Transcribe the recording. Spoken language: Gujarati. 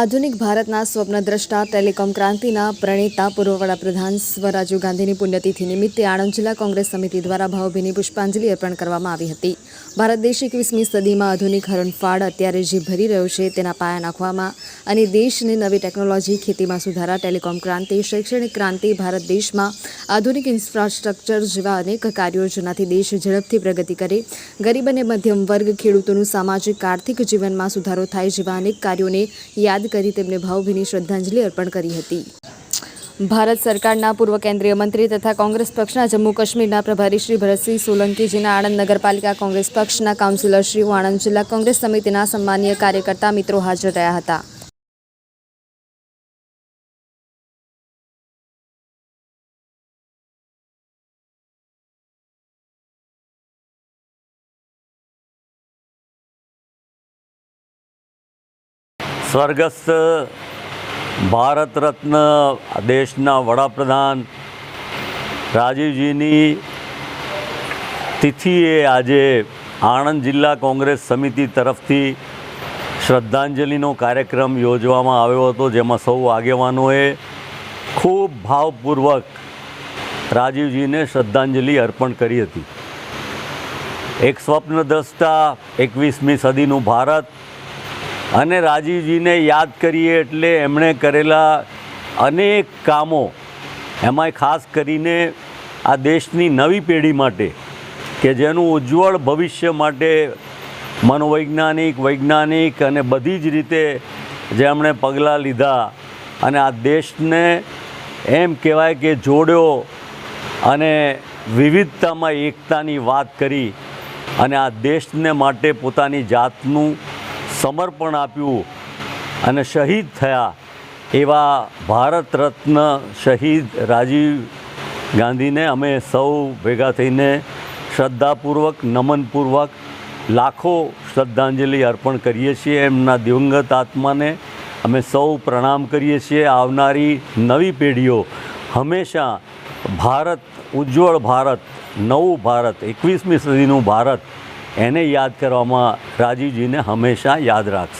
આધુનિક ભારતના સ્વપ્નદ્રષ્ટા ટેલિકોમ ક્રાંતિના પ્રણેતા પૂર્વ વડાપ્રધાન સ્વરાજુ ગાંધીની પુણ્યતિથિ નિમિત્તે આણંદ જિલ્લા કોંગ્રેસ સમિતિ દ્વારા ભાવભીની પુષ્પાંજલિ અર્પણ કરવામાં આવી હતી. ભારત દેશ એકવીસમી સદીમાં આધુનિક હરણફાળ અત્યારે જે ભરી રહ્યો છે, તેના પાયા નાખવામાં અને દેશને નવી ટેકનોલોજી ખેતીમાં સુધારા, ટેલિકોમ ક્રાંતિ, શૈક્ષણિક ક્રાંતિ, ભારત દેશમાં આધુનિક ઇન્ફ્રાસ્ટ્રક્ચર જેવા અનેક કાર્યો જેનાથી દેશ ઝડપથી પ્રગતિ કરે. ગરીબ અને મધ્યમ વર્ગ ખેડૂતોનું સામાજિક, આર્થિક જીવનમાં સુધારો થાય જેવા અનેક કાર્યોને યાદ કરી તેમને ભાવભીની શ્રદ્ધાંજલિ અર્પણ કરી હતી. ભારત સરકારના પૂર્વ કેન્દ્રીય મંત્રી તથા કોંગ્રેસ પક્ષના જમ્મુ કાશ્મીરના પ્રભારી શ્રી ભરતસિંહ સોલંકીજીના આણંદ નગરપાલિકા કોંગ્રેસ પક્ષના કાઉન્સિલરશ્રીઓ આણંદ જિલ્લા કોંગ્રેસ સમિતિના સન્માનીય કાર્યકર્તા મિત્રો હાજર રહ્યા હતા. સ્વર્ગસ્થ ભારત રત્ન દેશના વડાપ્રધાન રાજીવજીની તિથિએ આજે આણંદ જિલ્લા કોંગ્રેસ સમિતિ તરફથી શ્રદ્ધાંજલિનો કાર્યક્રમ યોજવામાં આવ્યો હતો, જેમાં સૌ આગેવાનોએ ખૂબ ભાવપૂર્વક રાજીવજીને શ્રદ્ધાંજલિ અર્પણ કરી હતી. એક સ્વપ્નદ્રષ્ટા, એકવીસમી સદીનું ભારત અને રાજીવજીને યાદ કરીએ એટલે એમણે કરેલા અનેક કામો, એમાંય ખાસ કરીને આ દેશની નવી પેઢી માટે કે જેનું ઉજ્જવળ ભવિષ્ય માટે મનોવૈજ્ઞાનિક, વૈજ્ઞાનિક અને બધી જ રીતે જે એમણે પગલાં લીધા અને આ દેશને એમ કહેવાય કે જોડ્યો અને વિવિધતામાં એકતાની વાત કરી અને આ દેશને માટે પોતાની જાતનું સમર્પણ આપ્યું અને શહીદ થયા એવા ભારત રત્ન શહીદ રાજીવ ગાંધીને અમે સૌ ભેગા થઈને શ્રદ્ધાપૂર્વક, નમનપૂર્વક લાખો શ્રદ્ધાંજલિ અર્પણ કરીએ છીએ. એમના દિવંગત આત્માને અમે સૌ પ્રણામ કરીએ છીએ. આવનારી નવી પેઢીઓ હંમેશા ભારત, ઉજ્જવળ ભારત, નવું ભારત, એકવીસમી સદીનું ભારત એને યાદ કરવામાં રાજીવજીને હંમેશા યાદ રાખશે.